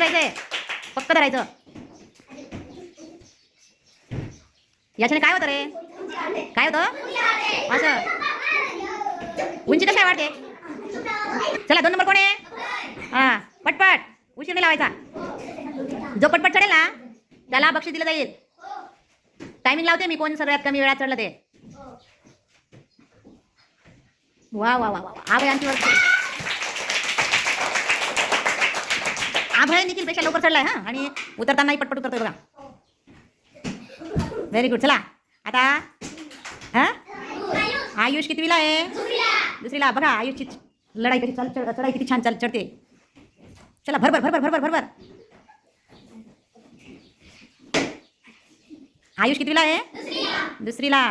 धरायचंय पक्क धरायचं. याच्याने काय होतं रे? काय होतं? असं. उंची कशी वाढते? चला दोन नंबर कोण आहे? हा पटपट. उशीर नाही लावायचा. जो पटपट चढेल ना त्याला बक्षीस दिलं जाईल. टायमिंग लावते मी कोण सगळ्यात कमी वेळात चढलं ते. वा वा वा वा वा. आभय आणखी निखिलपेक्षा लवकर चढलाय हा. आणि उतरतानाही पटपट उतरतोय बघा. व्हेरी गुड चला. आता हा? आयुष कितवीला आहे? दुसरीला. बघा आयुषची लढाई कशी चढ- चढाई किती छान चाल चढते. चला भरभर भरभर भरभर भरभर आयुष कितवीला आहे? दुसरीला.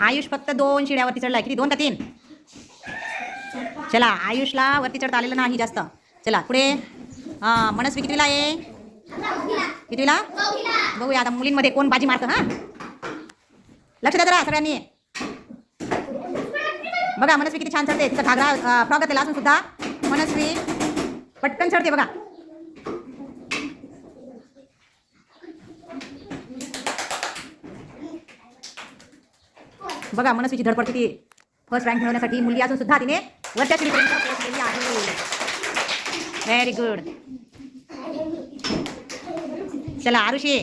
आयुष फक्त दोन शिड्यावरती चढलाय. किती? दोन का तीन? चला आयुषला वरती चढता आलेलं नाही जास्त. चला पुढे. हां मनस्वी कितवीला आहे? कितवीला? बघूया आता मुलींमध्ये कोण बाजी मारतं हां? लक्ष द्या जरा सगळ्यांनी. बघा मनस्वी किती छान चढते तिचा घागरा फ्रॉक घातलेला असून सुद्धा. मनस्वी पटकन चढते बघा. बघा मनस्वीची धडपड किती फर्स्ट रँक मिळवण्यासाठी मुलगी असून सुद्धा तिने वरच्या पोहोचलेली आहे. व्हेरी गुड चला आरुषी.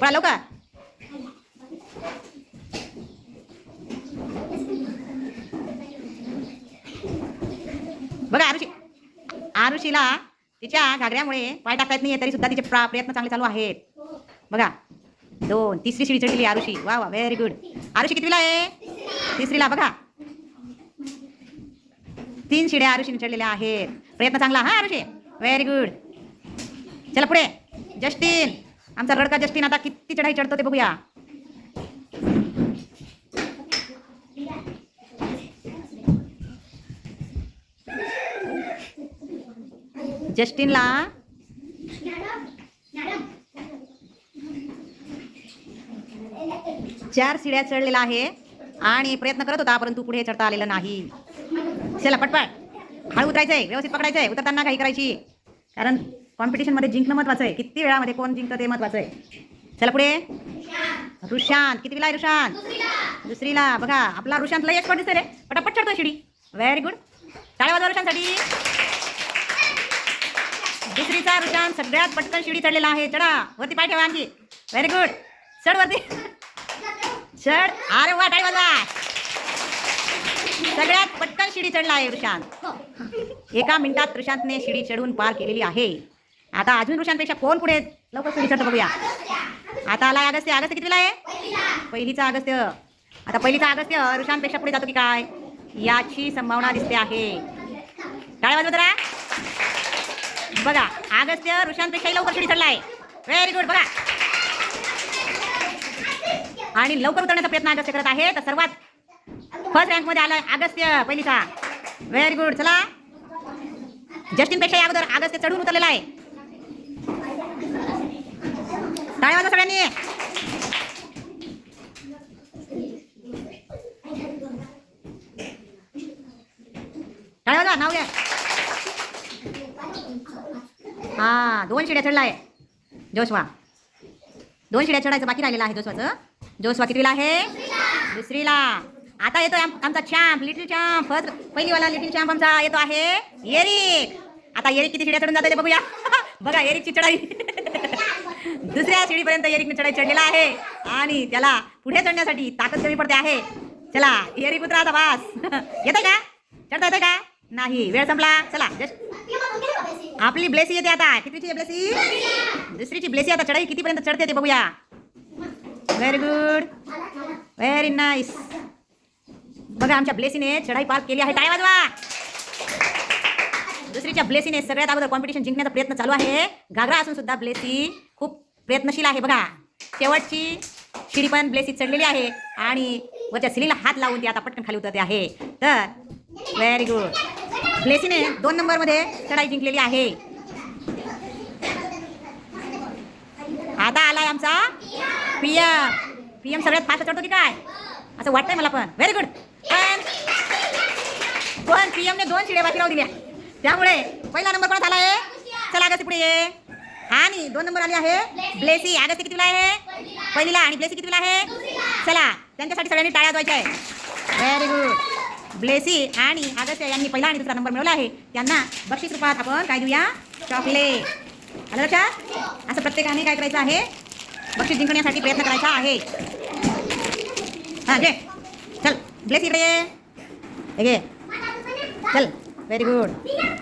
पळा का बघा आरुषी. आरुषीला तिच्या घागऱ्यामुळे पाय टाकता येत नाही तरी सुद्धा तिचे प्रयत्न चांगले चालू आहेत. बघा. दोन तिसरी शिडी चढली आरुषी. वा वा व्हेरी गुड आरुषी कितवीला आहे? तिसरीला बघा. तीन शिड्या आरुषीने चढलेल्या आहेत. प्रयत्न चांगला. हा ऋषी. व्हेरी गुड चला पुढे. जस्टिन. आमचा रडका जस्टिन आता किती चढाई चढतो ते बघूया. जस्टिनला. चार शिड्या चढलेला आहे. आणि प्रयत्न करत होता परंतु पुढे चढता आलेलं नाही. चला पटपट. हळू उतरायचंय व्यवस्थित पकडायचंय उतरताना काही करायची. कारण कॉम्पिटिशनमध्ये जिंकणं महत्वाचं आहे. किती वेळामध्ये कोण जिंकतं ते महत्वाचं आहे. चला पुढे. रुशांत किती आहे ऋषांत? दुसरीला. बघा आपला ऋषांत लय एक्सपर्ट दिसते रे. पटापट चढतो शिडी. व्हेरी गुड टाळ्या वाजवा ऋषांसाठी. दुसरीचा रुशांत सगळ्यात पटकन शिडी चढलेला आहे. चढा. वरती पाय ठेवा आणखी. व्हेरी गुड चढ वरती. चढ. अरे वा टाळी वाजवा. सगळ्यात पटकन शिडी चढला आहे रुशांत. एका मिनिटात रुशांतने शिडी चढून पार केलेली आहे. आता अजून रुशांतपेक्षा कोण पुढे लवकर शिडी चढतो बघूया. आता आला अगस्त्य अगस्त्य कितीला आहे? पहिलीचा अगस्त्य आता पहिलीचा अगस्त्य रुशांतपेक्षा पुढे जातो की काय? याची संभावना दिसते आहे. टाळ्या वाजवा जरा? बघा अगस्त्य रुशांतपेक्षाही लवकर शिडी चढला आहे व्हेरी गुड बघा. आणि लवकर उतरण्याचा प्रयत्न अगस्त्य करत आहे. तर सर्वात फर्स्ट रँकमध्ये आलाय अगस्त्य पहिलीचा. व्हेरी गुड चला. जस्टिनपेक्षा अगोदर अगस्त्य चढून उतरलेला आहे. टाळ्या वाजवा सगळ्यांनी. टाळ्या वाजवा नाव घ्या. हा दोन शिड्या चढला आहे जोशवा. दोन शिड्या चढायचं बाकी राहिलेलं आहे जोशवाचं. जोशवा कितीला आहे? दुसरीला. आता येतो आमचा चॅम्प लिटिल चॅम्प फर्स्ट पहिलीवाला लिटिल चॅम्प आमचा येतो आहे. येरिक आता येरिक किती शिड्या चढून जाते बघूया. बघा येरिकची चढाई. दुसऱ्या शिडीपर्यंत येरिकने चढाई चढलेला आहे. आणि त्याला पुढे चढण्यासाठी ताकद कमी पडते आहे. चला येरिक उतरा आता बास. येतंय का? चढता येतंय का? नाही वेळ संपला. चला जस्ट आपली ब्लेसी येते आता. कितीची ब्लेसी दुसरीची ब्लेसी आता चढाई कितीपर्यंत चढते ते बघूया. व्हेरी गुड व्हेरी नाईस बघा आमच्या ब्लेसीने चढाई पार केली आहे. टाय वाजवा. दुसरीच्या ब्लेसीने सगळ्यात अगोदर कॉम्पिटिशन जिंकण्याचा प्रयत्न चालू आहे. घागरा असून सुद्धा ब्लेसी खूप प्रयत्नशील आहे. बघा शेवटची शिडी पण ब्लेसी चढलेली आहे. आणि वरच्या सिलीला हात लावून ती आता पटकन खाली उतरते आहे. तर व्हेरी गुड ब्लेसीने दोन नंबरमध्ये चढाई जिंकलेली आहे. आता आलाय आमचा पीएम पीएम सगळ्यात फास्ट चढतो की काय? असं वाटतंय मला पण. व्हेरी गुड पण पण पीएमने दोन शिड्या बाकी राहू दिल्या. त्यामुळे पहिला नंबर कोणाचा आहे? चला अगस्ती पुढे ये. आणि दोन नंबर आली आहे. ब्लेसी अगस्ती कितीला आहे? पहिलीला. आणि ब्लेसी कितीला आहे? चला त्यांच्यासाठी सगळ्यांनी टाळ्या द्यायच्या आहे व्हेरी गुड ब्लेसी आणि अगस्त्य यांनी पहिला आणि दुसरा नंबर मिळवला आहे. त्यांना बक्षीस रूपात आपण काय देऊया? चॉकलेट आलं लक्षात? असं प्रत्येकाने काय करायचं आहे? बक्षीस जिंकण्यासाठी प्रयत्न करायचा आहे. हां जे चल ब्लेस इकडे ये हे घे चल व्हेरी गुड